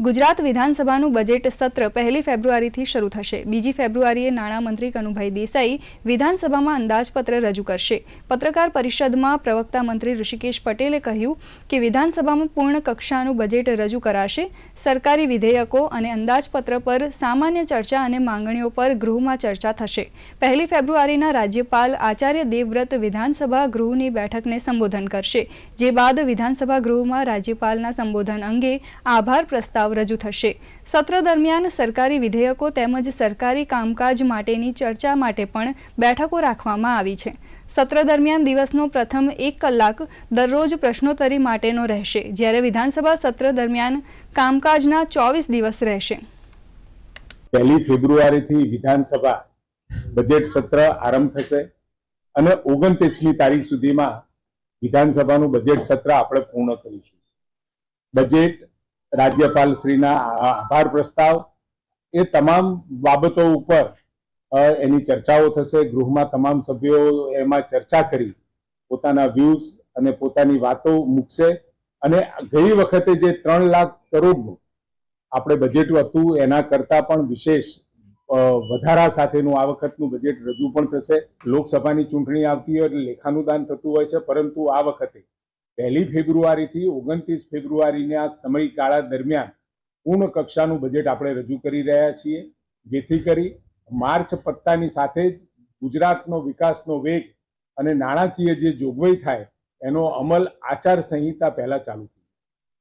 ગુજરાત વિધાનસભાનું બજેટ સત્ર પહેલી ફેબ્રુઆરીથી શરૂ થશે. બીજી ફેબ્રુઆરીએ નાણામંત્રી કનુભાઈ દેસાઈ વિધાનસભામાં અંદાજપત્ર રજૂ કરશે. પત્રકાર પરિષદમાં પ્રવક્તા મંત્રી ઋષિકેશ પટેલે કહ્યું કે વિધાનસભામાં પૂર્ણ કક્ષાનું બજેટ રજૂ કરાશે. સરકારી વિધેયકો અને અંદાજપત્ર પર સામાન્ય ચર્ચા અને માંગણીઓ પર ગૃહમાં ચર્ચા થશે. પહેલી ફેબ્રુઆરીના રાજ્યપાલ આચાર્ય દેવવ્રત વિધાનસભા ગૃહની બેઠકને સંબોધન કરશે. જે બાદ વિધાનસભા ગૃહમાં રાજ્યપાલના સંબોધન અંગે આભાર પ્રસ્તાવ રજૂ થશે. સત્ર દરમિયાન સરકારી વિધેયકો તેમજ સરકારી કામકાજ માટેની ચર્ચા માટે પણ બેઠકો રાખવામાં આવી છે. સત્ર દરમિયાન દિવસનો પ્રથમ એક કલાક દરરોજ પ્રશ્નોત્તરી માટેનો રહેશે, જ્યારે વિધાનસભા સત્ર દરમિયાન કામકાજના ચોવીસ દિવસ રહેશે. પહેલી ફેબ્રુઆરીથી વિધાનસભા બજેટ સત્ર આરંભ થશે અને ઓગણત્રીસમી તારીખ સુધીમાં વિધાનસભાનું બજેટ સત્ર આપણે પૂર્ણ કરીશું. બજેટ રાજ્યપાલ શ્રીના આભાર પ્રસ્તાવ એ તમામ બાબતો ઉપર એની ચર્ચાઓ થશે. ગૃહમાં તમામ સભ્યો એમાં ચર્ચા કરી, પોતાના વ્યૂઝ અને પોતાની વાતો મૂકશે. અને ગઈ વખતે જે ત્રણ લાખ કરોડનું આપણે બજેટ હતું, એના કરતા પણ વિશેષ વધારા સાથેનું આ વખતનું બજેટ રજૂ પણ થશે. લોકસભાની ચૂંટણી આવતી હોય એટલે લેખાનુદાન થતું હોય છે, પરંતુ આ વખતે પહેલી ફેબ્રુઆરીથી ઓગણત્રીસ ફેબ્રુઆરીના સમયગાળા દરમિયાન પૂર્ણ કક્ષાનું બજેટ આપણે રજૂ કરી રહ્યા છીએ. જેથી કરી માર્ચ પત્તાની સાથે જ ગુજરાતનો વિકાસનો વેગ અને નાણાકીય જે જોગવાઈ થાય એનો અમલ આચાર સંહિતા પહેલાં ચાલુ થશે